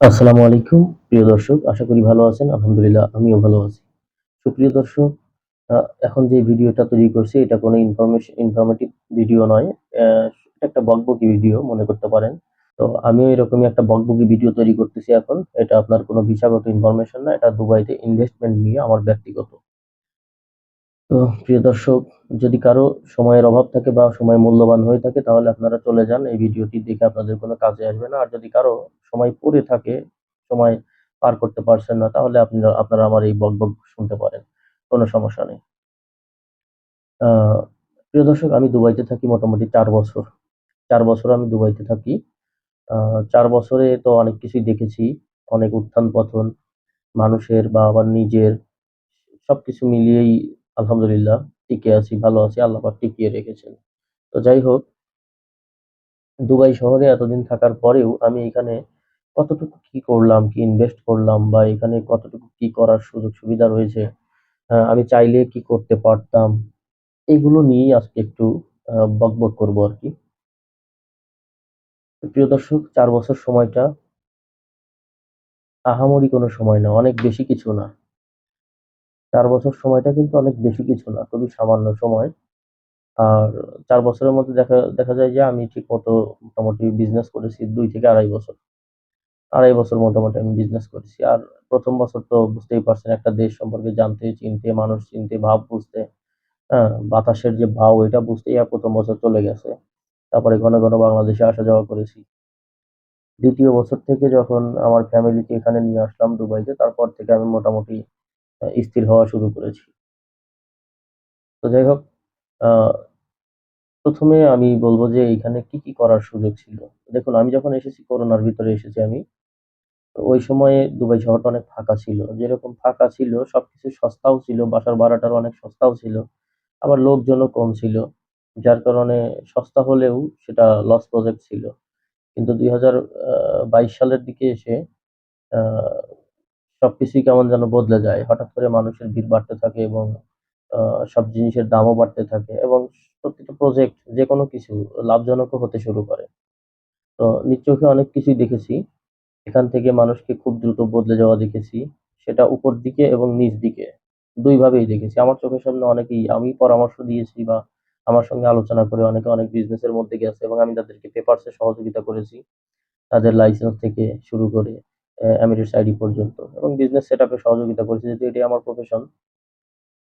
আসসালামু আলাইকুম, প্রিয় দর্শক, আশা করি ভালো আছেন, আলহামদুলিল্লাহ আমিও ভালো আছি। সুপ্রিয় দর্শক এখন যে ভিডিওটা তৈরি করছি, এটা কোনো ইনফরমেশন ইনফরমেটিভ ভিডিও নয় একটা বকবকি ভিডিও মনে করতে পারেন। তো আমিও এরকমই একটা বকবকি ভিডিও তৈরি করতেছি এখন। এটা আপনার কোনো ভিসাগত ইনফরমেশন না, এটা দুবাইতে ইনভেস্টমেন্ট নিয়ে আমার ব্যক্তিগত। তো প্রিয় দর্শক, যদি কারও সময়ের অভাব থাকে বা সময় মূল্যবান হয়ে থাকে, তাহলে আপনারা চলে যান। এই ভিডিওটি দেখে আপনাদের কোনো কাজে আসবে না। আর যদি কারও সময় পড়ে থাকে, সময় পার করতে পারছেন না, তাহলে আপনারা আপনারা আমার এই বকবক শুনতে পারেন। কোনো সমস্যা নেই। প্রিয় দর্শক, আমি দুবাইতে থাকি মোটামুটি চার বছর। চার বছর আমি দুবাইতে থাকি। চার বছরে তো অনেক কিছুই দেখেছি। অনেক উত্থান পতন, মানুষের বা আমার নিজের, সবকিছু মিলিয়েই আলহামদুলিল্লাহ, টিকে আছি, ভালো আছি, আল্লাহ টিকিয়ে রেখেছেন। তো যাই হোক, দুবাই শহরে এতদিন থাকার পরেও আমি এখানে কতটুকু কি করলাম, কি ইনভেস্ট করলাম বা এখানে কতটুকু কি করার সুযোগ সুবিধা রয়েছে আমি চাইলে কি করতে পারতাম, এগুলো নিয়েই আজকে একটু বকবক করব আর কি। প্রিয় দর্শক, চার বছর সময়টা আহামরি কোনো সময় না, অনেক বেশি কিছু না। চার বছর সময়টা কিন্তু অনেক বেশি কিছু না খুবই সামান্য সময় আর চার বছরের মধ্যে দেখা দেখা যায় যে আমি ঠিকমতো মোটামুটি বিজনেস করেছি দুই থেকে ২.৫ বছর। ২.৫ বছর মোটামুটি আমি বিজনেস করেছি। আর প্রথম বছর তো বুঝতেই পারছেন একটা দেশ সম্পর্কে জানতে, চিনতে, মানুষ চিনতে, ভাব বুঝতে, হ্যাঁ? বাতাসের যে ভাব এটা বুঝতেই আর প্রথম বছর চলে গেছে। তারপরে ঘন, ঘন বাংলাদেশে আসা যাওয়া করেছি। দ্বিতীয় বছর থেকে যখন আমার ফ্যামিলিকে এখানে নিয়ে আসলাম দুবাইতে, তারপর থেকে আমি মোটামুটি স্থির হওয়া শুরু করেছি। তো যাই হোক ১ম আমি বলব যে এইখানে কি, কি করার সুযোগ ছিল? দেখুন আমি যখন এসেছি করোনার ভিতরে এসেছি আমি। ওই সময়ে দুবাই শহরটা অনেক ফাঁকা ছিল। যেরকম ফাঁকা ছিল সবকিছু সস্তাও ছিল, বাসার ভাড়াটার অনেক সস্তাও ছিল। আবার লোকজনও কম ছিল। যার কারণে সস্তা হলেও সেটা লস প্রজেক্ট ছিল। কিন্তু ২০২২ সালের দিকে এসে সবকিছুই কেমন যেন বদলে যায়। হঠাৎ করে মানুষের ভিড় বাড়তে থাকে এবং সব জিনিসের দামও বাড়তে থাকে এবং প্রত্যেকটা প্রজেক্ট যেকোনো কিছু লাভজনকও হতে শুরু করে। তো নিজ চোখে অনেক কিছুই দেখেছি। এখান থেকে মানুষকে খুব দ্রুত বদলে যাওয়া দেখেছি। সেটা উপর দিকে এবং নিচ দিকে ২ ভাবেই দেখেছি। আমার চোখের সামনে অনেকেই আমি পরামর্শ দিয়েছি বা আমার সঙ্গে আলোচনা করে অনেকে অনেক বিজনেসের মধ্যে গেছে এবং আমি তাদেরকে পেপারস সহযোগিতা করেছি। তাদের লাইসেন্স থেকে শুরু করে অ্যা এমিরেটস আইডি পর্যন্ত এবং বিজনেস সেটআপ এ সহযোগিতা করেছি যেহেতু এটি আমার প্রফেশন।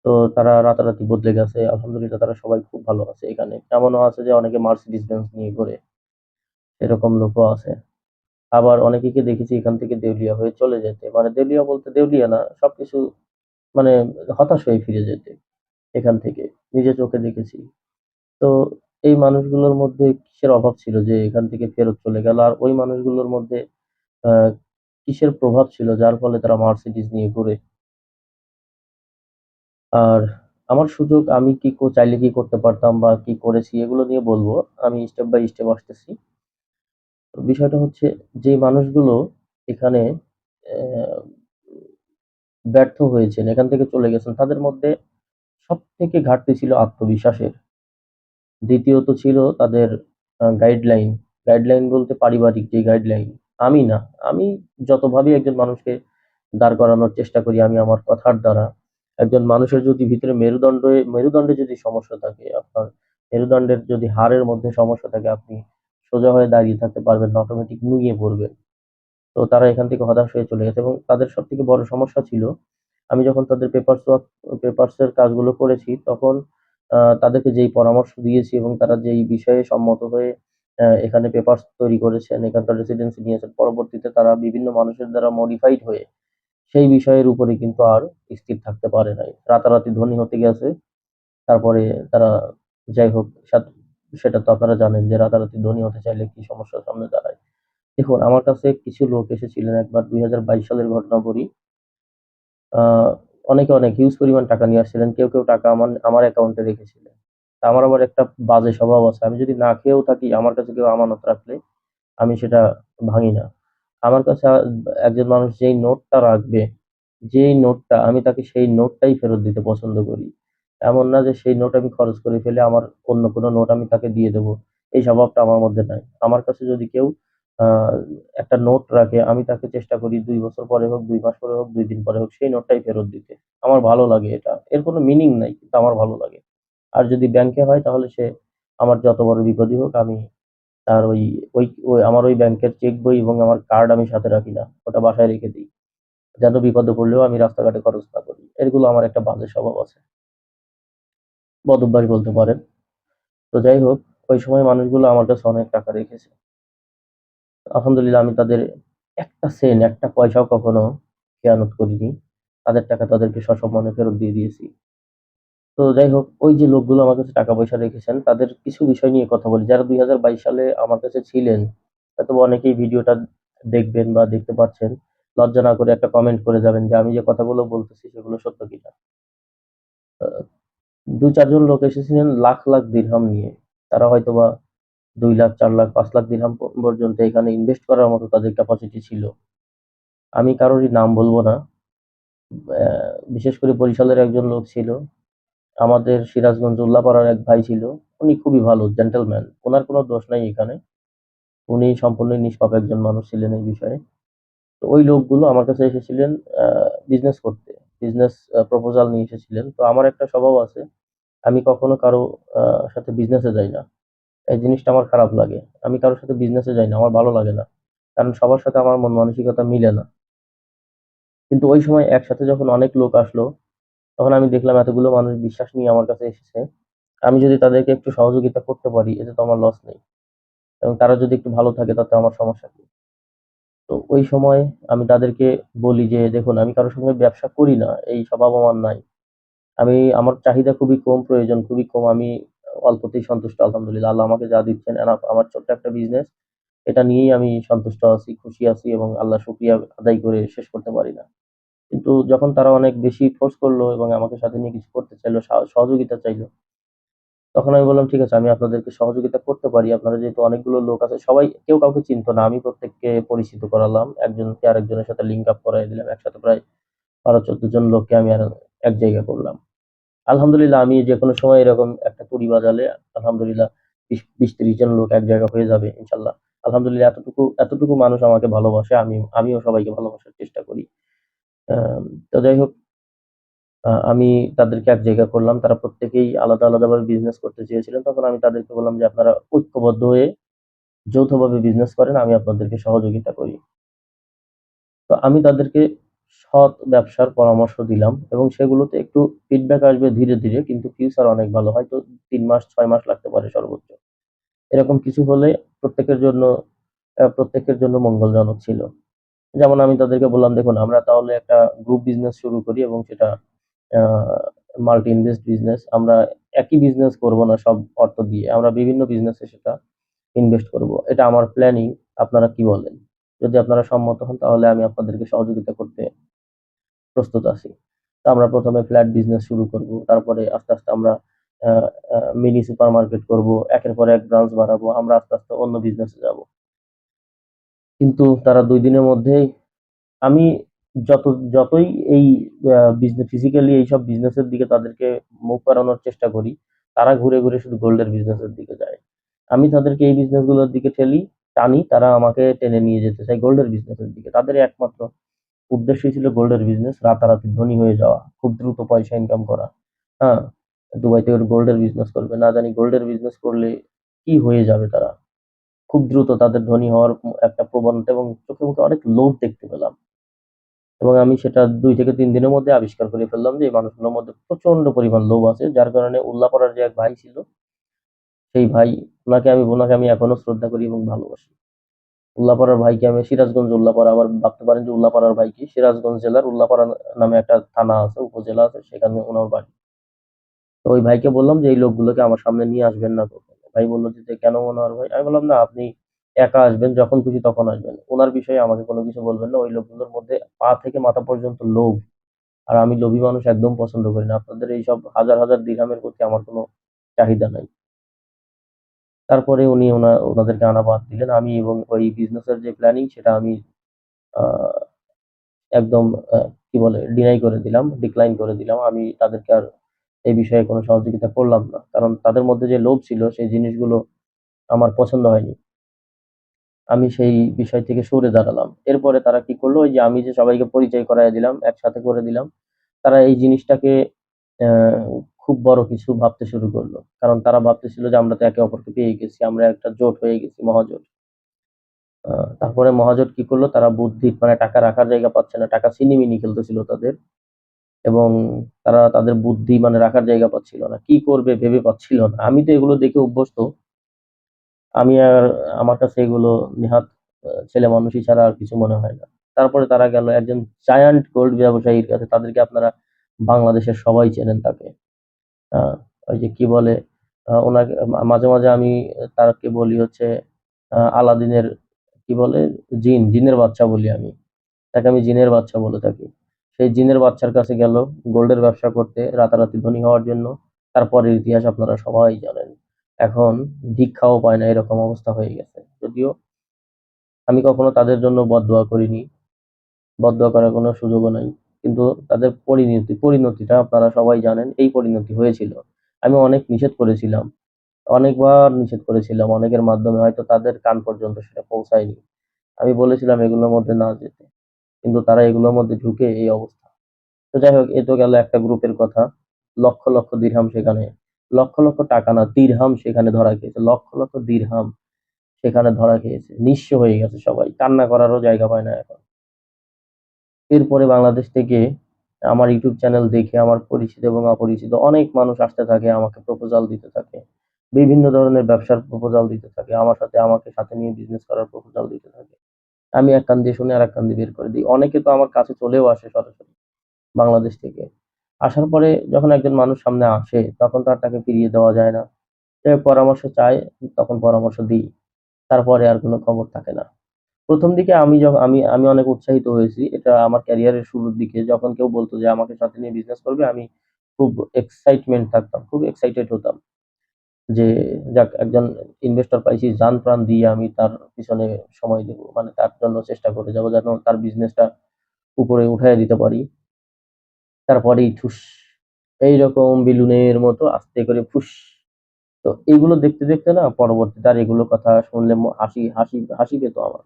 তো তারা রাতারাতি বদলে গেছে। আলহামদুলিল্লাহ তারা সবাই খুব ভালো আছে এখানে। এমনও আছে যে অনেকে মার্সিডিজ বেঞ্জ নিয়ে ঘোরে। এরকম লোকও আছে। আবার অনেকেকে দেখেছি এখান থেকে দেউলিয়া হয়ে চলে যেতে। মানে দেউলিয়া বলতে দেউলিয়া না, সবকিছু মানে হতাশ হয়ে ফিরে যেতে এখান থেকে। নিজে চোখে দেখেছি। তো এই মানুষগুলোর মধ্যে কিসের অভাব ছিল যে এখান থেকে ফেরত চলে গেল? আর ওই মানুষগুলোর মধ্যে কিসের প্রভাব ছিল যার ফলে তারা মার্সিডিজ নিয়ে ঘুরে? আর আমার সুযোগ আমি কি চাইলে কি করতে পারতাম বা কি করেছি এগুলো নিয়ে বলব আমি স্টেপ বাই স্টেপ আসতেছি। বিষয়টা হচ্ছে যে মানুষগুলো এখানে ব্যর্থ হয়েছেন, এখান থেকে চলে গেছেন তাদের মধ্যে সবথেকে ঘাটতি ছিল আত্মবিশ্বাসের। দ্বিতীয়ত ছিল তাদের গাইডলাইন। গাইডলাইন বলতে পারিবারিক যে গাইডলাইন। আমি না, আমি যতভাবেই একজন মানুষকে দাঁড় করানোর চেষ্টা করি আমি আমার কথার দ্বারা, একজন মানুষের যদি ভিতরে মেরুদণ্ডে মেরুদণ্ডে যদি সমস্যা থাকে, আপনার মেরুদণ্ডের যদি হাড়ের মধ্যে সমস্যা থাকে আপনি সোজা হয়ে দাঁড়িয়ে থাকতে পারবেন অটোমেটিক নুয়ে পড়বেন। তো তারা এখান থেকে হতাশ হয়ে চলে গেছে এবং তাদের সব থেকে বড় সমস্যা ছিল, আমি যখন তাদের পেপারস ওয়ার্ক এর কাজগুলো করেছি তখন তাদেরকে যেই পরামর্শ দিয়েছি এবং তারা যেই বিষয়ে সম্মত হয়ে এখানে পেপারস তৈরি করেছেন, এখানকার রেসিডেন্সি নিয়েছেন। পরবর্তীতে তারা বিভিন্ন মানুষের দ্বারা মডিফাইড হয়ে সেই বিষয়ের উপরে কিন্তু আর স্থির থাকতে পারে নাই। রাতারাতি ধনী হতে গেছে। তারপরে তারা যাই হোক সেটা তো আপনারা জানেন যে রাতারাতি ধনী হতে চাইলে কি সমস্যার সামনে দাঁড়ায়। দেখুন আমার কাছে কিছু লোক এসেছিলেন একবার ২০২২ সালের ঘটনা বলি। অনেকে অনেক হিউজ পরিমাণ টাকা নিয়ে আসছিলেন। কেউ, কেউ টাকা আমার আমার অ্যাকাউন্টে রেখেছিলেন। আমার আবার একটা বাজে স্বভাব আছে। আমি যদি না খেয়েও থাকি আমার কাছে কেউ আমানত রাখলে আমি সেটা ভাঙি না। আমার কাছে একজন মানুষ যেই নোটটা রাখবে, যেই নোটটা আমি তাকে সেই নোটটাই ফেরত দিতে পছন্দ করি। এমন না যে সেই নোট আমি খরচ করে ফেলে আমার অন্য কোনো নোট আমি তাকে দিয়ে দেব। এই স্বভাবটা আমার মধ্যে নাই। আমার কাছে যদি কেউ একটা নোট রাখে, আমি তাকে চেষ্টা করি দুই বছর পরে হোক, দুই মাস পরে হোক, দুই দিন পরে হোক সেই নোটটাই ফেরত দিতে। আমার ভালো লাগে এটা। এর কোনো মিনিং নাই কিন্তু আমার ভালো লাগে। আর যদি ব্যাংকে হয় তাহলে সে আমার যত বড় বিপদই হোক আমি তার ওই ওই ওই আমার ওই ব্যাংকের চেক বই এবং আমার কার্ড আমি সাথে রাখি না। ওটা বাসায় রেখে দিই যেন বিপদে পড়লেও আমি রাস্তাঘাটে খরচ না করি। এগুলো আমার একটা বাজে স্বভাব আছে। বদঅভ্যাস বলতে পারেন। তো যাই হোক, ওই সময় মানুষগুলো আমার কাছে অনেক টাকা রেখেছে। আলহামদুলিল্লাহ আমি তাদের একটা সেন একটা পয়সাও কখনো খেয়ানত করিনি। তাদের টাকা তাদেরকে সসম্মানে ফেরত দিয়ে দিয়েছি। তো যাই হোক, ওই যে লোকগুলো আমার কাছে টাকা-পয়সা রেখেছেন, তাদের কিছু বিষয় নিয়ে কথা বলি। যারা ২০২২ সালে আমার কাছে ছিলেন, হয়তোবা অনেকেই ভিডিওটা দেখবেন বা দেখতে পাচ্ছেন। লজ্জা না করে একটা কমেন্ট করে যাবেন যে আমি যে কথাগুলো বলতেছি সেগুলো সত্য কিনা। আ ২-৪ জন লোক এসেছিলেন লাখ, লাখ দিরহাম নিয়ে। তারা হয়তোবা দুই লাখ, চার লাখ, পাঁচ লাখ দিরহাম পর্যন্ত এখানে ইনভেস্ট করার মতো তাদের ক্যাপাসিটি ছিল। আমি কারোরই নাম বলব না। বিশেষ করে বরিশালের একজন লোক ছিল। আমাদের সিরাজগঞ্জ উল্লাপাড়ার এক ভাই ছিল। উনি খুবই ভালো জেন্টেলম্যান ওনার কোনো দোষ নাই এখানে। উনি সম্পূর্ণই নিষ্পাপ একজন মানুষ ছিলেন এই বিষয়ে। তো ওই লোকগুলো আমার কাছে এসেছিলেন বিজনেস করতে। বিজনেস প্রপোজাল নিয়ে এসেছিলেন। তো আমার একটা স্বভাব আছে। আমি কখনো কারও সাথে বিজনেসে যাই না। এই জিনিসটা আমার খারাপ লাগে। আমি কারোর সাথে বিজনেসে যাই না। আমার ভালো লাগে না। কারণ সবার সাথে আমার মন মানসিকতা মিলে না। কিন্তু ওই সময় একসাথে যখন অনেক লোক আসলো, তখন আমি দেখলাম এতগুলো মানুষ বিশ্বাস নিয়ে আমার কাছে এসেছে। আমি যদি তাদেরকে একটু সহযোগিতা করতে পারি এতে তো আমার লস নেই। এবং তারা যদি একটু ভালো থাকে তাতে আমার সমস্যা কি? তো ওই সময় আমি তাদেরকে বলি যে, "দেখুন আমি কারোর সঙ্গে ব্যবসা করি না। এই স্বভাব আমার নাই। আমি আমার চাহিদা খুবই কম, প্রয়োজন খুবই কম। আমি অল্পতেই সন্তুষ্ট আলহামদুলিল্লাহ। আল্লাহ আমাকে যা দিচ্ছেন। আমার ছোট্ট একটা বিজনেস। এটা নিয়েই আমি সন্তুষ্ট আছি, খুশি আছি এবং আল্লাহ শুকরিয়া আদায় করে শেষ করতে পারি না।" কিন্তু যখন তারা অনেক বেশি ফোর্স করল এবং আমাকে সাথে নিয়ে কিছু করতে চাইলো, সহযোগিতা চাইলো। তখন আমি বললাম, "ঠিক আছে আমি আপনাদেরকে সহযোগিতা করতে পারি। আপনারা যেহেতু অনেকগুলো লোক আছে সবাই কেউ কাউকে চিনত না। আমি প্রত্যেককে পরিচিত করালাম। একজনকে আরেকজনের সাথে লিঙ্ক আপ করাই দিলাম। একসাথে প্রায় ১২-১৪ জন লোককে আমি আর এক জায়গায় করলাম। আলহামদুলিল্লাহ আমি যেকোনো সময় এরকম একটা তুড়ি বাজালে আলহামদুলিল্লাহ ২০ ২০-৩০ জন লোক এক জায়গা হয়ে যাবে ইনশাল্লাহ আলহামদুলিল্লাহ এতটুকু এতটুকু মানুষ আমাকে ভালোবাসে। আমি আমিও সবাইকে ভালোবাসার চেষ্টা করি। তো যাই হোক আমি তাদেরকে এক জায়গায় করলাম। তারা প্রত্যেকেই আলাদা, আলাদাভাবে বিজনেস করতে চেয়েছিলেন। তখন আমি তাদেরকে বললাম যে, "আপনারা ঐক্যবদ্ধ হয়ে যৌথভাবে বিজনেস করেন, আমি আপনাদেরকে সহযোগিতা করি।" তো আমি তাদেরকে সৎ ব্যবসার পরামর্শ দিলাম এবং সেগুলোতে একটু ফিডব্যাক আসবে ধীরে, ধীরে কিন্তু ফিউচার অনেক ভালো। হয়তো তিন মাস ছয় মাস লাগতে পারে সর্বোচ্চ। এরকম কিছু হলে প্রত্যেকের জন্য প্রত্যেকের জন্য মঙ্গলজনক ছিল। যেমন আমি তাদেরকে বললাম, "দেখুন আমরা তাহলে একটা গ্রুপ বিজনেস শুরু করি এবং সেটা মাল্টি ইনভেস্ট বিজনেস। আমরা একই বিজনেস করব না সব অর্থ দিয়ে। আমরা বিভিন্ন বিজনেসে সেটা ইনভেস্ট করব। এটা আমার প্ল্যানিং। আপনারা কি বলেন? যদি আপনারা সম্মত হন তাহলে আমি আপনাদেরকে সহযোগিতা করতে প্রস্তুত আছি।" তো আমরা প্রথমে ফ্ল্যাট বিজনেস শুরু করব। তারপরে আস্তে, আস্তে আমরা মিনি সুপারমার্কেট করব। একের পর এক ব্রাঞ্চ বাড়াবো। আমরা আস্তে, আস্তে অন্য বিজনেসে যাব। কিন্তু তারা দুই দিনের মধ্যেই আমি যত যতই এই আ বিজনে ফিজিক্যালি এইসব বিজনেসের দিকে তাদেরকে মুখ করানোর চেষ্টা করি, তারা ঘুরে, ঘুরে শুধু গোল্ডের বিজনেসের দিকে যায়। আমি তাদেরকে এই বিজনেসগুলোর দিকে ঠেলি, টানি, তারা আমাকে টেনে নিয়ে যেতে চায় গোল্ডের বিজনেসের দিকে। তাদের একমাত্র উদ্দেশ্যই ছিল গোল্ডের বিজনেস, রাতারাতি ধনী হয়ে যাওয়া, খুব দ্রুত পয়সা ইনকাম করা। হ্যাঁ? দুবাইতে ওর গোল্ডের বিজনেস করবে। না জানি গোল্ডের বিজনেস করলে কি হয়ে যাবে তারা। খুব দ্রুত তাদের ধনী হওয়ার একটা প্রবণতা এবং চোখে মুখে অনেক লোভ দেখতে পেলাম। এবং আমি সেটা দুই থেকে তিন দিনের মধ্যে আবিষ্কার করে ফেললাম যে এই মানুষগুলোর মধ্যে প্রচণ্ড পরিমাণ লোভ আছে। যার কারণে উল্লাপাড়ার যে এক ভাই ছিল, সেই ভাই ওনাকে আমি ওনাকে আমি এখনও শ্রদ্ধা করি এবং ভালোবাসি। উল্লাপাড়ার ভাইকে আমি সিরাজগঞ্জ উল্লাপাড়া আবার ভাবতে পারেন যে উল্লাপাড়ার ভাই কি? সিরাজগঞ্জ জেলার উল্লাপাড়া নামে একটা থানা আছে, উপজেলা আছে সেখানে ওনার বাড়ি। তো ওই ভাইকে বললাম যে, "এই লোকগুলোকে আমার সামনে নিয়ে আসবেন না কখনো।" ভাই বলল যে, "কেন মনোহর ভাই?" আমি বললাম, "না আপনি একা আসবেন, যখন খুশি তখন আসবেন। ওনার বিষয়ে আমাকে কোনো কিছু বলবেন না। ওই লোকগুলোর মধ্যে পা থেকে মাথা পর্যন্ত লোভ। আর আমি লোভী মানুষ একদম পছন্দ করি না। আপনাদের এইসব হাজার, হাজার দিরহামের প্রতি আমার কোনো চাহিদা নাই।" তারপরে উনি উনাদেরকে আনা বাদ দিলেন। আমি এবং ওই বিজনেসের যে প্ল্যানিং সেটা আমি একদম কি বলে? ডিনাই করে দিলাম, ডিক্লাইন করে দিলাম। আমি তাদেরকে আর এই বিষয়ে কোনো সহযোগিতা করলাম না। কারণ তাদের মধ্যে যে লোভ ছিল সেই জিনিসগুলো আমার পছন্দ হয়নি। আমি সেই বিষয় থেকে সরে দাঁড়ালাম। এরপরে তারা কি করল? যে আমি যে সবাইকে পরিচয় করাইয়া দিলাম, একসাথে করে দিলাম। তারা এই জিনিসটাকে খুব বড় কিছু ভাবতে শুরু করল। কারণ তারা ভাবতেছিল যে আমরা তো একে অপরকে পেয়ে গেছি। আমরা একটা জোট হয়ে গেছি, মহাজোট। তারপরে মহাজোট কি করল? তারা বুদ্ধি মানে টাকা রাখার জায়গা পাচ্ছে না। টাকা ছিনিমিনি খেলতেছিল তাদের। এবং তারা তাদের বুদ্ধি মানে রাখার জায়গা পাচ্ছিল না। কি করবে ভেবে পাচ্ছিল না। আমি তো এগুলো দেখে অভ্যস্ত। আমি আর আমার কাছে এগুলো নেহাত ছেলে মানুষই ছাড়া আর কিছু মনে হয় না। তারপরে তারা গেল একজন জায়ান্ট গোল্ড ব্যবসায়ীর কাছে। তাদেরকে আপনারা বাংলাদেশের সবাই চেনেন তাকে। ওই যে কি বলে? আ উনাকে মাঝে, মাঝে আমি তারকে বলি হচ্ছে আলাদিনের কি বলে? জিন, জিনের বাচ্চা বলি আমি। তাকে আমি জিনের বাচ্চা বলে থাকি। সেই জিনের বাচ্চার কাছে গেল, গোল্ডের ব্যবসা করতে, রাতারাতি ধনী হওয়ার জন্য। তারপরের ইতিহাস আপনারা সবাই জানেন। এখন ভিক্ষাও পায় না, এরকম অবস্থা হয়ে গেছে। যদিও আমি কখনো তাদের জন্য বদদোয়া করিনি। বদদোয়া করার কোনো সুযোগও নাই। কিন্তু তাদের পরিণতি, পরিণতিটা আপনারা সবাই জানেন। এই পরিণতি হয়েছিল। আমি অনেক নিষেধ করেছিলাম। অনেকবার নিষেধ করেছিলাম। অনেকের মাধ্যমে হয়তো তাদের কান পর্যন্ত সেটা পৌঁছায়নি। আমি বলেছিলাম, এগুলোর মধ্যে না যেতে। কিন্তু তারা এগুলোর মধ্যে ঢুকে এই অবস্থা। তো যাই হোক এ তো গেল একটা গ্রুপের কথা। লক্ষ, লক্ষ দিরহাম সেখানে লক্ষ, লক্ষ টাকা না দিরহাম সেখানে ধরা খেয়েছে। লক্ষ, লক্ষ দিরহাম সেখানে ধরা খেয়েছে। নিঃস্ব হয়ে গেছে সবাই। কান্না করারও জায়গা পায় না এখন। এরপরে বাংলাদেশ থেকে আমার ইউটিউব চ্যানেল দেখে আমার পরিচিত এবং অপরিচিত অনেক মানুষ আসতে থাকে, আমাকে প্রপোজাল দিতে থাকে। বিভিন্ন ধরনের ব্যবসার প্রপোজাল দিতে থাকে। আমার সাথে আমাকে সাথে নিয়ে বিজনেস করার প্রপোজাল দিতে থাকে। আমি এক কান দিয়ে শুনে আরেক কান দিয়ে বের করে দিই। অনেকে তো আমার কাছে চলেও আসে সরাসরি বাংলাদেশ থেকে। আসার পরে যখন একজন মানুষ সামনে আসে তখন তার তাকে ফিরিয়ে দেওয়া যায় না। পরামর্শ চায়, তখন পরামর্শ দিই। তারপরে আর কোনো খবর থাকে না। প্রথম দিকে আমি যখন আমি আমি অনেক উৎসাহিত হয়েছি। এটা আমার ক্যারিয়ারের শুরুর দিকে যখন কেউ বলতো যে আমাকে সাথে নিয়ে বিজনেস করবে আমি খুব এক্সাইটমেন্ট থাকতাম। খুব এক্সাইটেড হতাম। যে যাক একজন ইনভেস্টর পাইছি জান প্রাণ দিয়ে আমি তার পিছনে সময় দেব। মানে তার জন্য চেষ্টা করে যাব যেন তার বিজনেসটা উপরে উঠাইয়া দিতে পারি। তারপরেই ঠুস এইরকম বেলুনের মতো আস্তে করে ফুস। তো এগুলো দেখতে, দেখতে না পরবর্তীতে আর এগুলো কথা শুনলে হাসি হাসি হাসি পেত আমার।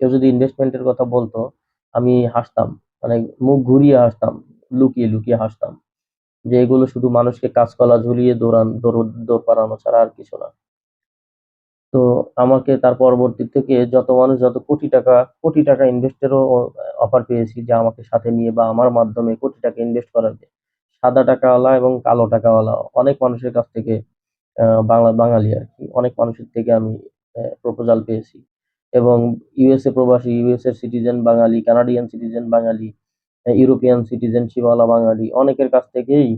কেউ যদি ইনভেস্টমেন্ট এর কথা বলতো, আমি হাসতাম। মানে মুখ ঘুরিয়ে হাসতাম। লুকিয়ে, লুকিয়ে হাসতাম। যে এগুলো শুধু মানুষকে কাঁচকলা ঝুলিয়ে দৌড়ান দৌড় পাড়ানো ছাড়া আর কিছু না। তো আমাকে তার পরবর্তী থেকে যত মানুষ যত কোটি টাকা, কোটি টাকা ইনভেস্টেরও অফার পেয়েছি যে আমাকে সাথে নিয়ে বা আমার মাধ্যমে কোটি টাকা ইনভেস্ট করাবে। সাদা টাকাওয়ালা এবং কালো টাকাওয়ালা অনেক মানুষের কাছ থেকে বাংলা বাঙালি আর কি অনেক মানুষের থেকে আমি প্রপোজাল পেয়েছি। এবং ইউএসএ প্রবাসী, ইউএস এর সিটিজেন বাঙালি, কানাডিয়ান সিটিজেন বাঙালি, ইউরোপিয়ান সিটিজেনশিপ ওয়ালা বাঙালি অনেকের কাছ থেকেই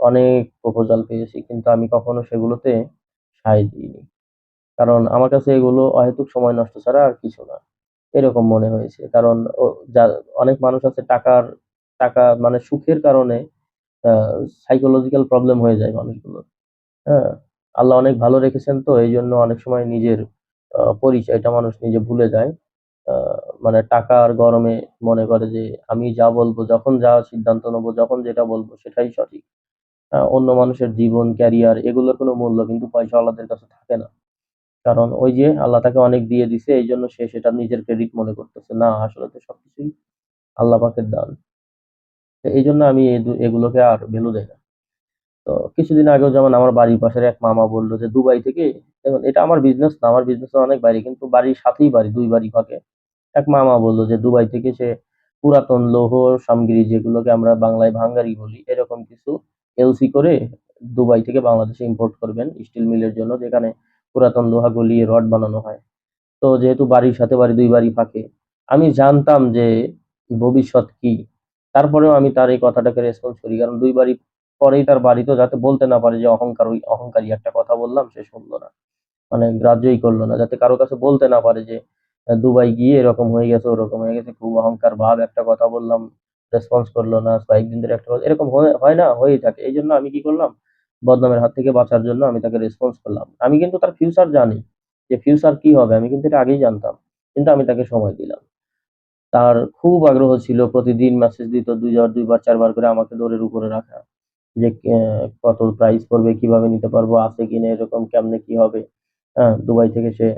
অনেক প্রপোজাল পেয়েছি। কিন্তু আমি কখনো সেগুলোতে সায় দিইনি। কারণ আমার কাছে এগুলো অহেতুক সময় নষ্ট ছাড়া আর কিছু না। এরকম মনে হয়েছে। কারণ যা, অনেক মানুষ আছে টাকার, টাকা মানে সুখের কারণে সাইকোলজিক্যাল প্রবলেম হয়ে যায় মানুষগুলোর। হ্যাঁ? আল্লাহ অনেক ভালো রেখেছেন তো এই জন্য অনেক সময় নিজের পরিচয়টা মানুষ নিজে ভুলে যায়। মানে আর গরমে মনে করে যে আমি যা বলব, যখন যা সিদ্ধান্ত নেব, যখন যেটা বলব সেটাই সঠিক। অন্য মানুষের জীবন, ক্যারিয়ার এগুলোর কোনো মূল্য কিন্তু পয়সাওয়ালাদের কাছে থাকে না। কারণ ওই যে আল্লাহ তাকে অনেক দিয়ে দিছে এই জন্য সে সেটা নিজের ক্রেডিট মনে করতেছে। না আসলে তো সবকিছুই আল্লাহ পাকের দান। এই জন্য আমি এগুলোকে আর ভ্যালু দেই না। তো কিছুদিন আগেও যেমন আমার বাড়ির পাশের এক মামা বলল যে দুবাই থেকে দেখুন এটা আমার বিজনেস না, আমার বিজনেস অনেক বাইরে কিন্তু বাড়ির সাথেই বাড়ি, দুই বাড়ি ফাঁকে। এক মামা বলল যে দুবাই থেকে সে পুরাতন লৌহ সামগ্রী যেগুলোকে আমরা বাংলায় ভাঙ্গারি বলি, এরকম কিছু এলসি করে দুবাই থেকে বাংলাদেশে ইম্পোর্ট করবেন স্টিল মিলের জন্য যেখানে পুরাতন লোহা গলিয়ে রড বানানো হয়। তো যেহেতু বাড়ির সাথে বাড়ি দুই বাড়ি ফাঁকে, আমি জানতাম যে ভবিষ্যৎ কি। তারপরেও আমি তার এই কথাটাকে রেসপন্স করি। কারণ দুই বাড়ি পরেই তার বাড়ি তো যাতে বলতে না পারে যে অহংকার ওই অহংকারী একটা কথা বললাম সে শুনলো না। মানে গ্রাহ্যই করল না। যাতে কারও কাছে বলতে না পারে যে দুবাই গিয়ে এরকম হয়ে গেছে, ওরকম হয়ে গেছে। খুব অহংকার ভাব একটা কথা বললাম, রেসপন্স করল না। কয়েকদিন ধরে একটা এরকম হয়ে না? হয়েই থাকে। এইজন্য আমি কি করলাম? বদনামের হাত থেকে বাঁচার জন্য আমি তাকে রেসপন্স করলাম। আমি কিন্তু তার ফিউচার জানি। যে ফিউচার কি হবে আমি কিন্তু এটা আগেই জানতাম। কিন্তু আমি তাকে সময় দিলাম। তার খুব আগ্রহ ছিল প্রতিদিন মেসেজ দিত ২ বার ২ বার ৪ বার করে আমাকে দৌড়ের উপরে রাখা। যে কত প্রাইস পড়বে, কীভাবে নিতে পারব, আছে কিনা এরকম কেমনে কি হবে। হ্যাঁ? দুবাই থেকে সে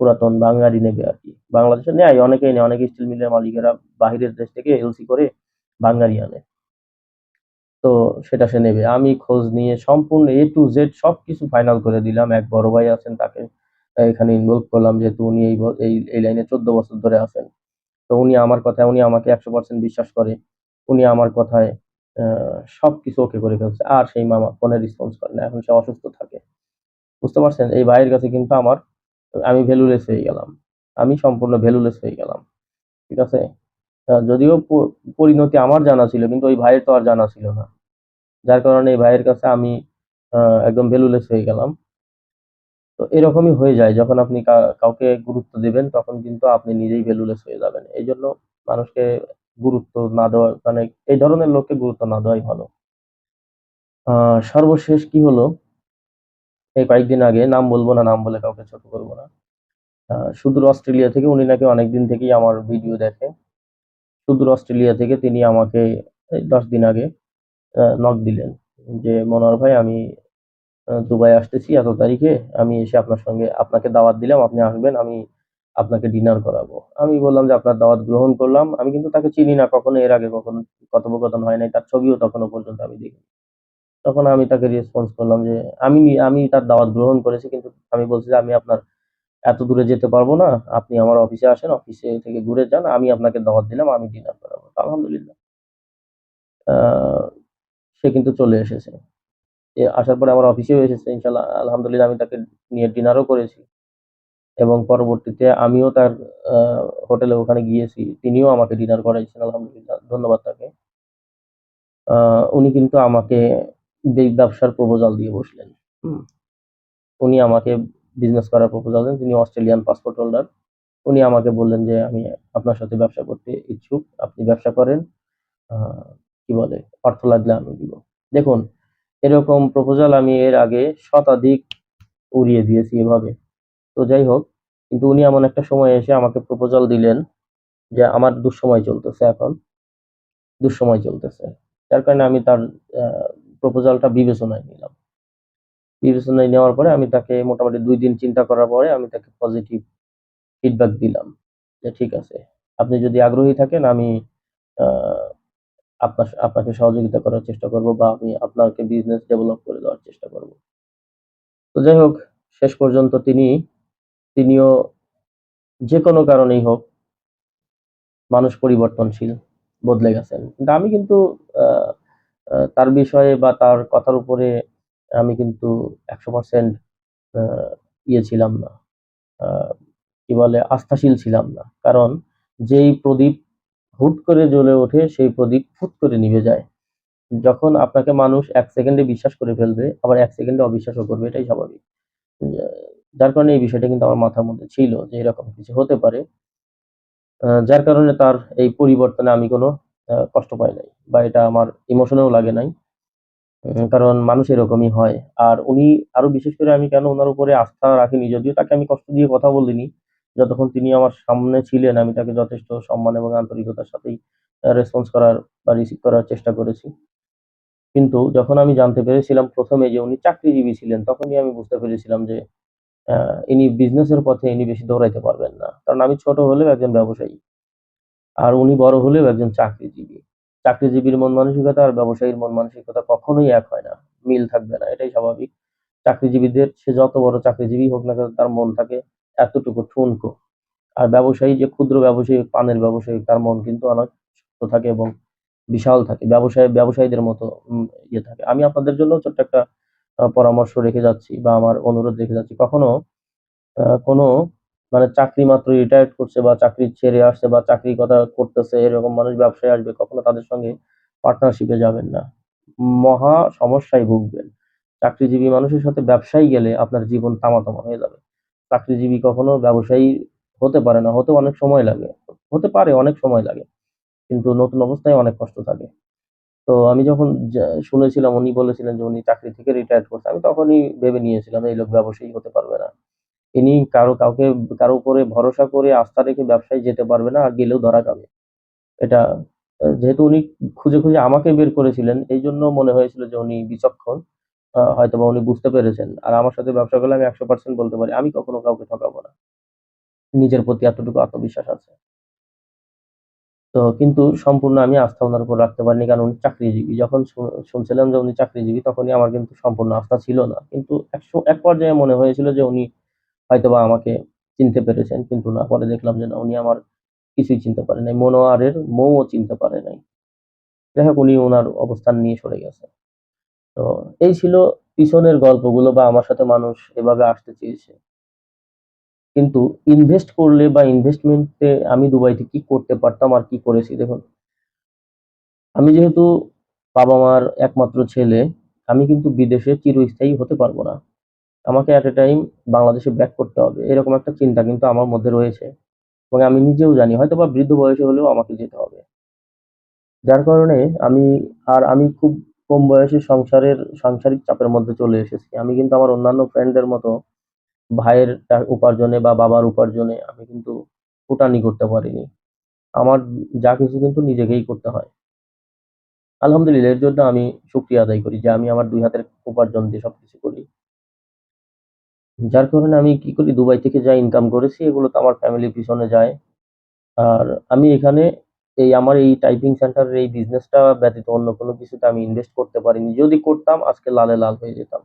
পুরাতন বাঙালি নেবে আর কি বাংলাদেশে নেয় অনেকেই নেয়, অনেক স্টিল মিলের মালিকেরা বাহিরের দেশ থেকে এলসি করে বাঙালি আনে। তো সেটা সে নেবে। আমি খোঁজ নিয়ে সম্পূর্ণ A to Z সবকিছু ফাইনাল করে দিলাম। এক বড় ভাই আছেন তাকে এখানে ইনভলভ করলাম যেহেতু উনি এই এই লাইনে ১৪ বছর ধরে আছেন। তো উনি আমার কথায় উনি আমাকে ১০০% বিশ্বাস করে। উনি আমার কথায় আ সবকিছু ওকে করে ফেলছে। আর সেই মামা ফোনে রেসপন্স করে না। এখন সে অসুস্থ থাকে। বুঝতে পারছেন? এই ভাইয়ের কাছে কিন্তু আমার, আমি ভ্যালুলেস হয়ে গেলাম। আমি সম্পূর্ণ ভ্যালুলেস হয়ে গেলাম। ঠিক আছে? যদিও পরিণতি আমার জানা ছিল, কিন্তু ওই ভাইয়ের তো আর জানা ছিল না। যার কারণে এই ভাইয়ের কাছে আমি একদম ভ্যালুলেস হয়ে গেলাম। তো এরকমই হয়ে যায় যখন আপনি কাউকে গুরুত্ব দিবেন, তখন কিন্তু আপনি নিজেই ভ্যালুলেস হয়ে যাবেন। এই জন্য মানুষকে গুরুত্ব না দেওয়া মানে এই ধরনের লোককে গুরুত্ব না দেওয়াই ভালো। সর্বশেষ কি হলো? এই কয়েকদিন আগে নাম বলব না, নাম বলে কাউকে ছোট করব না। সুদূর অস্ট্রেলিয়া থেকে উনি নাকি অনেকদিন থেকেই আমার ভিডিও দেখে। সুদূর অস্ট্রেলিয়া থেকে তিনি আমাকে ১০ দিন আগে নক দিলেন যে, "মনোয়ার ভাই আমি দুবাই আসতেছি এত তারিখে। আমি এসে আপনার সঙ্গে আপনাকে দাওয়াত দিলাম, আপনি আসবেন। আমি আপনাকে ডিনার করাবো।" আমি বললাম যে, "আপনার দাওয়াত গ্রহণ করলাম।" আমি কিন্তু তাকে চিনি না কখনো এর আগে কখনো কথোপকথন হয় নাই। তার ছবিও তখনো পর্যন্ত আমি দেখিনি। তখন আমি তাকে রেসপন্স করলাম যে, "আমি আমি তার দাওয়াত গ্রহণ করেছি কিন্তু আমি বলছি যে, আমি আপনার এত দূরে যেতে পারব না। আপনি আমার অফিসে আসেন, অফিসে থেকে ঘুরে যান। আমি আপনাকে দাওয়াত দিলাম, আমি ডিনার করাবো।" আলহামদুলিল্লাহ। সে কিন্তু চলে এসেছে। আসার পরে আমার অফিসেও এসেছে ইনশাল্লাহ আলহামদুলিল্লাহ আমি তাকে নিয়ে ডিনারও করেছি। এবং পরবর্তীতে আমিও তার হোটেলে ওখানে গিয়েছি। তিনিও আমাকে ডিনার করাইছেন আলহামদুলিল্লাহ। ধন্যবাদ তাকে। উনি কিন্তু আমাকে ব্যবসার প্রপোজাল দিয়ে বসলেন। উনি আমাকে বিজনেস করার প্রপোজাল দেন। তিনি অস্ট্রেলিয়ান পাসপোর্ট হোল্ডার। উনি আমাকে বললেন যে, "আমি আপনার সাথে ব্যবসা করতে ইচ্ছুক। আপনি ব্যবসা করেন। কি বলে? অর্থ লাগলে আমি দিব।" দেখুন এরকম প্রপোজাল আমি এর আগে শতাধিক উড়িয়ে দিয়েছি এভাবে। তো যাই হোক, কিন্তু উনি এমন একটা সময় এসে আমাকে প্রপোজাল দিলেন যে, আমার দুঃসময় চলতেছে এখন। দুঃসময় চলতেছে। যার কারণে আমি তার প্রপোজালটা বিবেচনায় নিলাম। বিবেচনায় নেওয়ার পরে আমি তাকে মোটামুটি দুই দিন চিন্তা করার পরে আমি তাকে পজিটিভ ফিডব্যাক দিলাম। যে, "ঠিক আছে। আপনি যদি আগ্রহী থাকেন আমি আপনার আপনাকে সহযোগিতা করার চেষ্টা করব বা আমি আপনাকে বিজনেস ডেভেলপ করে দেওয়ার চেষ্টা করব।" তো যাই হোক শেষ পর্যন্ত তিনি তিনিও যেকোনো কারণেই হোক মানুষ পরিবর্তনশীল, বদলে গেছেন। কিন্তু আমি কিন্তু তার বিষয়ে বা তার কথার উপরে আমি কিন্তু ১০০% আ ইয়ে ছিলাম না। কি বলে? আস্থাশীল ছিলাম না। কারণ যেই প্রদীপ হুট করে জ্বলে ওঠে সেই প্রদীপ ফুট করে নিভে যায়। যখন আপনাকে মানুষ এক সেকেন্ডে বিশ্বাস করে ফেলবে, আবার এক সেকেন্ডে অবিশ্বাসও করবে এটাই স্বাভাবিক। যার কারণে এই বিষয়টা কিন্তু আমার মাথার মধ্যে ছিল যে, এরকম কিছু হতে পারে। যার কারণে তার এই পরিবর্তনে আমি কোনো কষ্ট পাই নাই বা এটা আমার ইমোশনেও লাগে নাই। কারণ মানুষ এরকমই হয়। আর উনি আরও বিশেষ করে আমি কেন ওনার উপরে আস্থা রাখিনি যদিও তাকে আমি কষ্ট দিয়ে কথা বলিনি। যতক্ষণ তিনি আমার সামনে ছিলেন আমি তাকে যথেষ্ট সম্মান এবং আন্তরিকতার সাথেই রেসপন্স করার বা রিসিভ করার চেষ্টা করেছি। কিন্তু যখন আমি জানতে পেরেছিলাম প্রথমে যে, উনি চাকরিজীবী ছিলেন তখনই আমি বুঝতে পেরেছিলাম যে, ইনি বিজনেসের পথে ইনি বেশি দৌড়াইতে পারবেন না। কারণ আমি ছোট হলেও একজন ব্যবসায়ী। আর উনি বড় হলেও একজন চাকরিজীবী। চাকরিজীবীর মন মানসিকতা আর ব্যবসায়ীর মন মানসিকতা কখনোই এক হয় না। মিল থাকবে না। এটাই স্বাভাবিক। চাকরিজীবীদের সে যত বড় চাকরিজীবী হোক না কেন তার মন থাকে এতটুকু ঠুনকো। আর ব্যবসায়ী যে, ক্ষুদ্র ব্যবসায়ী, পানের ব্যবসায়ী তার মন কিন্তু অনেক শক্ত থাকে এবং বিশাল থাকে। ব্যবসায় ব্যবসায়ীদের মতো ইয়ে থাকে। আমি আপনাদের জন্য ছোট্ট একটা পরামর্শ রেখে যাচ্ছি বা আমার অনুরোধ রেখে যাচ্ছি। কখনো কোনো মানে চাকরি মাত্র রিটায়ার্ড করছে বা চাকরি ছেড়ে আসছে বা চাকরি কথা করতেছে, এরকম মানুষ ব্যবসায় আসবে, কখনো তাদের সঙ্গে পার্টনারশিপ যাবেন না। মহা সমস্যায় ভুগবেন। চাকরিজীবী মানুষের সাথে ব্যবসায়ী গেলে আপনার জীবন তামা-তামা হয়ে যাবে। চাকরিজীবী কখনো ব্যবসায়ী হতে পারে না। হতেও অনেক সময় লাগে। হতে পারে, অনেক সময় লাগে। কিন্তু নতুন অবস্থায় অনেক কষ্ট থাকে। তো আমি যখন শুনেছিলাম উনি বলেছিলেন যে, উনি চাকরি থেকে রিটায়ার করছে। আমি তখনই ভেবে নিয়েছিলাম এই লোক ব্যবসায়ী হতে পারবে না। ইনি কারও কাউকে কারও উপরে ভরসা করে আস্থা রেখে ব্যবসায় যেতে পারবে না আর গেলেও ধরা খাবে। এটা যেহেতু উনি খুঁজে, খুঁজে আমাকে বের করেছিলেন এই জন্য মনে হয়েছিল যে, উনি বিচক্ষণ। আ হয়তোবা উনি বুঝতে পেরেছেন। আর আমার সাথে ব্যবসা করলে আমি ১০০% বলতে পারি আমি কখনো কাউকে ঠকাবো না। নিজের প্রতি এতটুকু আত্মবিশ্বাস আছে। তো কিন্তু সম্পূর্ণ আমি আস্থা ওনার উপর রাখতে পারিনি, কারণ উনি চাকরিজীবী। যখন শুনছিলাম যে উনি চাকরিজীবী, তখনই আমার কিন্তু সম্পূর্ণ আস্থা ছিল না। কিন্তু একস এক পর্যায়ে মনে হয়েছিল যে উনি হয়তোবা আমাকে চিনতে পেরেছেন। কিন্তু না পরে দেখলাম যে না, উনি আমার কিছুই চিনতে পারে নাই। মনোয়ারের মৌ-ও চিনতে পারে নাই। যাই হোক, উনি ওনার অবস্থান নিয়ে সরে গেছে। তো এই ছিল পিছনের গল্পগুলো বা আমার সাথে মানুষ এভাবে আসতে চেয়েছে। কিন্তু ইনভেস্ট করলে বা ইনভেস্টমেন্টে আমি দুবাইতে কি করতে পারতাম আর কি করেছি দেখুন। আমি যেহেতু বাবা-মার একমাত্র ছেলে, আমি কিন্তু বিদেশে চিরস্থায়ী হতে পারব না। আমাকে এট এ টাইম বাংলাদেশে ব্যাক করতে হবে। এরকম একটা চিন্তা কিন্তু আমার মধ্যে রয়েছে। এবং আমি নিজেও জানি হয়তো বা বৃদ্ধ বয়সে হলেও আমাকে যেতে হবে। যার কারণে আমি আর আমি খুব কম বয়সে সংসারের সাংসারিক চাপের মধ্যে চলে এসেছি। আমি কিন্তু আমার অন্যান্য ফ্রেন্ডদের মতো ভাইয়ের উপার্জনে বা বাবার উপার্জনে আমি কিন্তু ফুটানি করতে পারিনি। আমার যা কিছু কিন্তু নিজেকেই করতে হয়। আলহামদুলিল্লাহ, এর জন্য আমি শুকরিয়া আদায় করি যে আমি আমার দুই হাতের উপার্জন দিয়ে সবকিছু করি। যার কারণে আমি কি করি, দুবাই থেকে যা ইনকাম করেছি, এগুলো তো আমার ফ্যামিলির পিছনে যায়। আর আমি এখানে এই আমার এই টাইপিং সেন্টারের এই বিজনেসটা ব্যতীত অন্য কোনো কিছুতে আমি ইনভেস্ট করতে পারিনি। যদি করতাম, আজকে লালে লাল হয়ে যেতাম।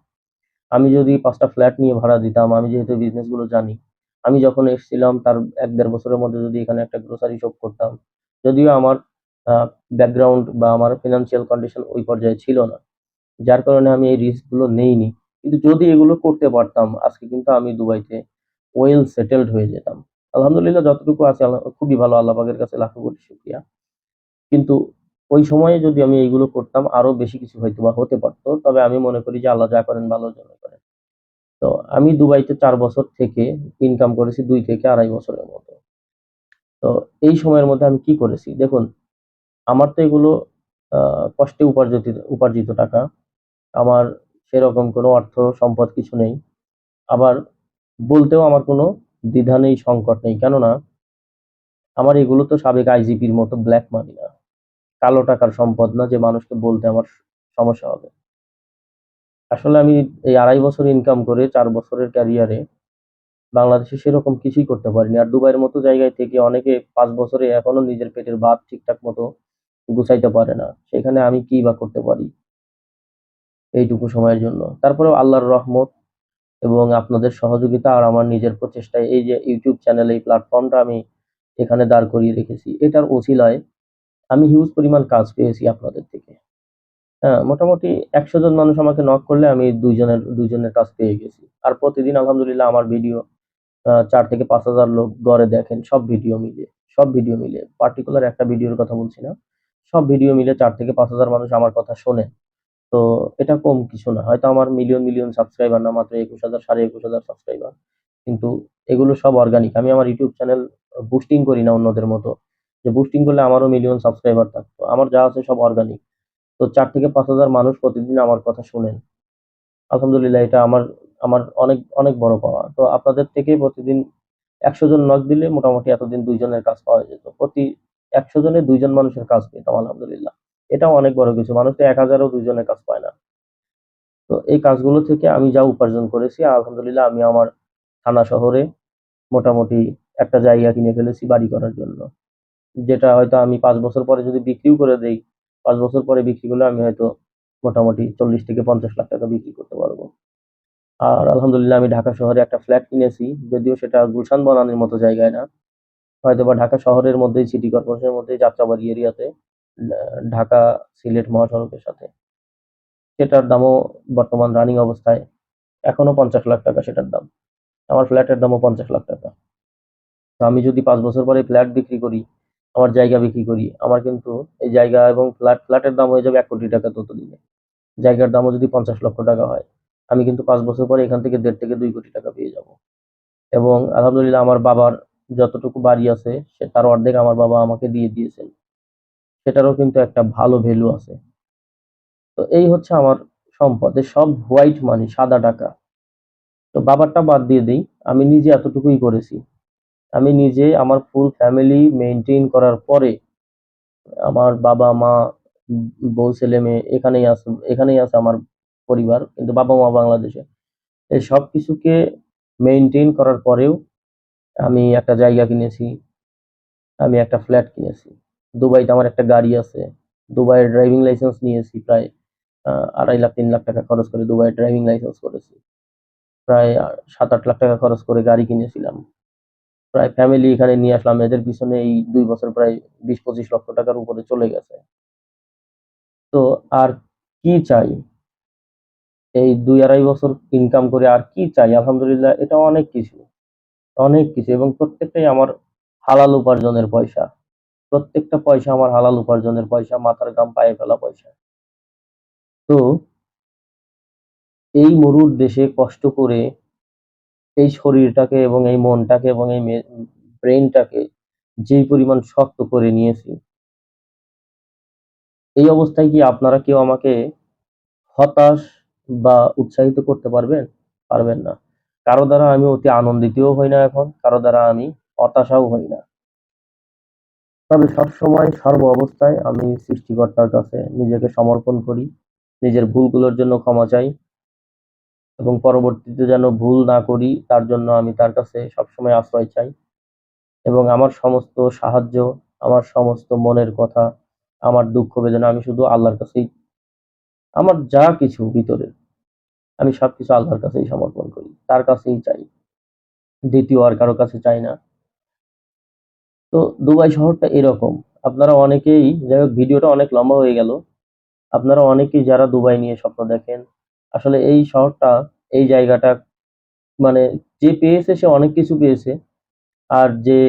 আমি যদি পাঁচটা ফ্ল্যাট নিয়ে ভাড়া দিতাম, আমি যেহেতু বিজনেসগুলো জানি। আমি যখন এসেছিলাম তার এক দেড় বছরের মধ্যে যদি এখানে একটা গ্রোসারি শপ করতাম। যদিও আমার ব্যাকগ্রাউন্ড বা আমার ফিনান্সিয়াল কন্ডিশন ওই পর্যায়ে ছিল না। যার কারণে আমি এই রিস্কগুলো নেইনি। কিন্তু যদি এগুলো করতে পারতাম আজকে কিন্তু আমি দুবাইতে ওয়েল সেটেলড হয়ে যেতাম। আলহামদুলিল্লাহ যতটুকু আছে খুবই ভালো আল্লাহ পাকের কাছে লাখো কোটি শুকরিয়া। কিন্তু ওই সময়ে যদি আমি এইগুলো করতাম আরও বেশি কিছু হয়তো বা হতে পারত। তবে আমি মনে করি যে আল্লাহ যা করেন ভালোর জন্য করেন। তো আমি দুবাইতে চার বছর থেকে ইনকাম করেছি দুই থেকে ২.৫ বছরের মতো। তো এই সময়ের মধ্যে আমি কি করেছি? দেখুন আমার তো এগুলো কষ্টে উপার্জিত উপার্জিত টাকা। আমার সেরকম কোনো অর্থ সম্পদ কিছু নেই। আবার বলতেও আমার কোনো দ্বিধা নেই, সংকট নেই। কেননা আমার এগুলো তো সাবেক আইজিপির মতো ব্ল্যাক মানি না। কালো টাকার সম্পদ না যে মানুষকে বলতে আমার সমস্যা হবে। আসলে আমি এই ২.৫ বছর ইনকাম করে চার বছরের ক্যারিয়ারে বাংলাদেশে সেরকম কিছুই করতে পারিনি। আর দুবাইয়ের মতো জায়গায় থেকে অনেকে পাঁচ বছরে এখনও নিজের পেটের ভাত ঠিকঠাক মতো গুছাইতে পারে না। সেখানে আমি কি বা করতে পারি? এইটুকু সময়ের জন্য। তারপরেও আল্লাহর রহমত এবং আপনাদের সহযোগিতা আর আমার নিজের প্রচেষ্টায় এই যে ইউটিউব চ্যানেল এই প্ল্যাটফর্মটা আমি এখানে দাঁড় করিয়ে রেখেছি। এটার ওসিলায় আমি হিউজ পরিমাণ কাজ পেয়েছি আপনাদের থেকে। হ্যাঁ, মোটামুটি ১০০ জন মানুষ আমাকে নক করলে আমি দুইজনের দুইজনের কাজ পেয়ে গেছি। আর প্রতিদিন আলহামদুলিল্লাহ আমার ভিডিও ৪ থেকে পাঁচ হাজার লোক গড়ে দেখেন সব ভিডিও মিলে সব ভিডিও মিলে পার্টিকুলার একটা ভিডিওর কথা বলছি না। সব ভিডিও মিলে চার থেকে পাঁচ হাজার মানুষ আমার কথা শোনে। তো এটা কম কিছু না। হয়তো আমার মিলিয়ন, মিলিয়ন সাবস্ক্রাইবার না মাত্র ২১,০০০ ২১,৫০০ সাবস্ক্রাইবার। কিন্তু এগুলো সব অর্গানিক। আমি আমার ইউটিউব চ্যানেল বুস্টিং করি না অন্যদের মতো। যে বুস্টিং করলে আমারও মিলিয়ন সাবস্ক্রাইবার থাকতো। আমার যা আছে সব অর্গানিক। তো চার থেকে পাঁচ হাজার মানুষ প্রতিদিন আমার কথা শোনেন। আলহামদুলিল্লাহ এটা আমার আমার অনেক, অনেক বড় পাওয়া। তো আপনাদের থেকে প্রতিদিন ১০০ জন নক দিলে মোটামুটি এতদিন দুইজনের কাজ পাওয়া যেত। প্রতি ১০০ জনে দুইজন মানুষের কাজ পেতাম আলহামদুলিল্লাহ। এটাও অনেক বড় কিছু। মানুষ তো এক হাজারেও ২ জনের কাজ পায় না। তো এই কাজগুলো থেকে আমি যা উপার্জন করেছি আলহামদুলিল্লাহ আমি আমার থানা শহরে মোটামুটি একটা জায়গা কিনে ফেলেছি বাড়ি করার জন্য। যেটা হয়তো আমি পাঁচ বছর পরে যদি বিক্রিও করে দেই, পাঁচ বছর পরে বিক্রি করলে আমি হয়তো মোটামুটি ৪০ থেকে ৫০ লাখ টাকা বিক্রি করতে পারব আর আলহামদুলিল্লাহ আমি ঢাকা শহরে একটা ফ্ল্যাট কিনেছি। যদিও সেটা গুলশান বনানীর মতো জায়গায় না। হয়তোবা ঢাকা শহরের মধ্যেই সিটি কর্পোরেশনের মধ্যে যাত্রাবাড়ি এরিয়াতে ঢাকা সিলেট মহাসড়কের সাথে। সেটার দামও বর্তমান রানিং অবস্থায় এখনও ৫০ লাখ টাকা সেটার দাম। আমার ফ্ল্যাটের দামও ৫০ লাখ টাকা। তো আমি যদি পাঁচ বছর পরে ফ্ল্যাট বিক্রি করি, আমার জায়গা বিক্রি করি, আমার কিন্তু এই জায়গা এবং ফ্ল্যাট ফ্ল্যাটের দাম হয়ে যাবে এক কোটি টাকা ততদিনে। জায়গার দামও যদি ৫০ লক্ষ টাকা হয়, আমি কিন্তু পাঁচ বছর পরে এখান থেকে দেড় থেকে দুই কোটি টাকা পেয়ে যাব। এবং আলহামদুলিল্লাহ আমার বাবার যতটুকু বাড়ি আছে সে তার অর্ধেক আমার বাবা আমাকে দিয়ে দিয়েছেন। সেটারও কিন্তু একটা ভালো ভ্যালু আছে। তো এই হচ্ছে আমার সম্পদ। সব হোয়াইট মানি, সাদা টাকা। তো বাবারটা বাদ দিয়ে দিই আমি নিজে এতটুকুই করেছি। আমি নিজে আমার ফুল ফ্যামিলি মেইনটেইন করার পরে আমার বাবা-মা, বউ, ছেলে-মেয়ে এখানেই আছে এখানেই আছে আমার পরিবার। কিন্তু বাবা-মা বাংলাদেশে। এই সবকিছুকে মেইনটেইন করার পরেও আমি একটা জায়গা কিনেছি। আমি একটা ফ্ল্যাট কিনেছি। দুবাইতে আমার একটা গাড়ি আছে। দুবাইয়ের ড্রাইভিং লাইসেন্স নিয়েছি প্রায় আ ২.৫ লাখ তিন লাখ টাকা খরচ করে দুবাইয়ের ড্রাইভিং লাইসেন্স করেছি। প্রায় সাত ৭-৮ লাখ টাকা খরচ করে গাড়ি কিনেছিলাম। প্রায় ফ্যামিলি এখানে নিয়ে আসলাম। এদের পিছনে এই দুই বছর প্রায় ২০-২৫ লক্ষ টাকার উপরে চলে গেছে। তো আর কি চাই? এই ২-২.৫ বছর ইনকাম করে আর কি চাই? আলহামদুলিল্লাহ এটা অনেক কিছু। অনেক কিছু এবং প্রত্যেকটাই আমার হালাল উপার্জনের পয়সা। প্রত্যেকটা পয়সা আমার হালাল উপার্জনের পয়সা, মাথার ঘাম পায়ে ফেলা পয়সা। তো এই মরুর দেশে কষ্ট করে এই শরীরটাকে এবং এই মনটাকে এবং এই মে ব্রেইনটাকে যেই পরিমাণ শক্ত করে নিয়েছি এই অবস্থায় কি আপনারা কেউ আমাকে হতাশ বা উৎসাহিত করতে পারবেন? পারবেন না। কারও দ্বারা আমি অতি আনন্দিতও হই না এখন, কারও দ্বারা আমি হতাশাও হই না। তবে সবসময় সর্ব অবস্থায় আমি সৃষ্টিকর্তার কাছে নিজেকে সমর্পণ করি। নিজের ভুলগুলোর জন্য ক্ষমা চাই। এবং পরবর্তীতে যেন ভুল না করি তার জন্য আমি তার কাছে সবসময় আশ্রয় চাই। এবং আমার সমস্ত সাহায্য, আমার সমস্ত মনের কথা, আমার দুঃখ বেদনা আমি শুধু আল্লাহর কাছেই আমার যা কিছু ভিতরে আমি সবকিছু আল্লাহর কাছেই সমর্পণ করি। তার কাছেই চাই। দ্বিতীয় আর কারও কাছে চাই না। তো দুবাই শহরটা এরকম। আপনারা অনেকেই যাই হোক ভিডিওটা অনেক লম্বা হয়ে গেল। আপনারা অনেকেই যারা দুবাই নিয়ে স্বপ্ন দেখেন, আসলে এই শহরটা, এই জায়গাটা মানে যে পেয়েছে সে অনেক কিছু পেয়েছে। আর যে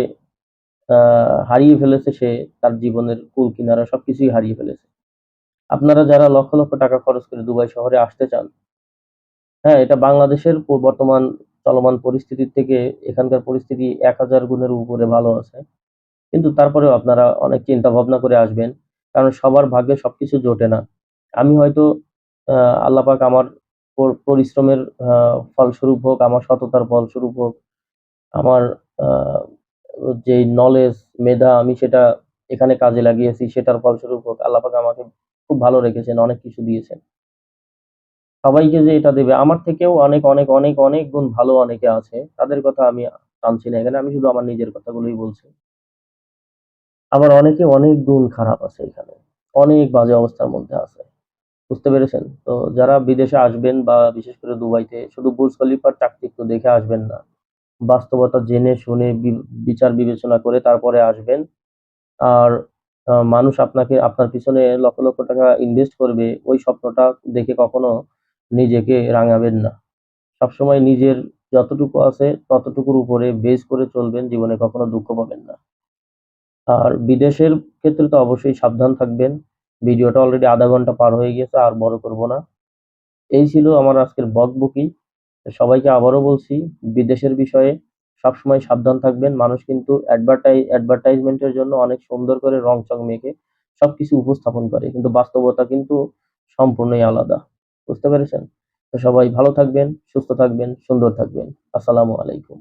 হারিয়ে ফেলেছে সে তার জীবনের কুল কিনারা সবকিছুই হারিয়ে ফেলেছে। আপনারা যারা লক্ষ, লক্ষ টাকা খরচ করে দুবাই শহরে আসতে চান হ্যাঁ, এটা বাংলাদেশের বর্তমান চলমান পরিস্থিতির থেকে এখানকার পরিস্থিতি ১০০০ গুণের উপরে ভালো আছে। কিন্তু তারপরেও আপনারা অনেক চিন্তা ভাবনা করে আসবেন। কারণ সবার ভাগ্যে সবকিছু জোটে না। আমি হয়তো আ আল্লাহ আমার পরিশ্রমের ফলস্বরূপ হোক, আমার সততার ফলস্বরূপ হোক, আমার যেই নলেজ, মেধা আমি সেটা এখানে কাজে লাগিয়েছি সেটার ফলস্বরূপ হোক, আল্লাহ পাক আমাকে খুব ভালো রেখেছেন, অনেক কিছু দিয়েছেন। সবাইকে যে এটা দেবে, আমার থেকেও অনেক, অনেক, অনেক, অনেক গুণ ভালো অনেকে আছে। তাদের কথা আমি টানছি না এখানে। আমি শুধু আমার নিজের কথাগুলোই বলছি। আবার অনেকে অনেক গুণ খারাপ আছে এখানে। অনেক বাজে অবস্থার মধ্যে আছে। বুঝতে পেরেছেন? তো যারা বিদেশে আসবেন বা বিশেষ করে দুবাইতে শুধু বুর্জ খলিফার চাকচিক্য দেখে আসবেন না। বাস্তবতা জেনে শুনে বিচার বিবেচনা করে তারপরে আসবেন। আর মানুষ আপনাকে আপনার পিছনে লক্ষ, লক্ষ টাকা ইনভেস্ট করবে ওই স্বপ্নটা দেখে কখনো নিজেকে রাঙাবেন না। সবসময় নিজের যতটুকু আছে ততটুকুর উপরে বেস করে চলবেন, জীবনে কখনো দুঃখ পাবেন না। আর বিদেশের ক্ষেত্রে তো অবশ্যই সাবধান থাকবেন। ভিডিওটা অলরেডি আধা ঘণ্টা পার হয়ে গিয়েছে, আর বড় করব না। এই ছিল আমার আজকের বকবকি। সবাইকে আবারও বলছি, বিদেশের বিষয়ে সবসময় সাবধান থাকবেন। মানুষ কিন্তু অ্যাডভার্টাই অ্যাডভার্টাইজমেন্ট এর জন্য অনেক সুন্দর করে রং-চং মেখে সবকিছু উপস্থাপন করে। কিন্তু বাস্তবতা কিন্তু সম্পূর্ণই আলাদা। বুঝতে পেরেছেন? তো সবাই ভালো থাকবেন, সুস্থ থাকবেন, সুন্দর থাকবেন। আসসালামু আলাইকুম।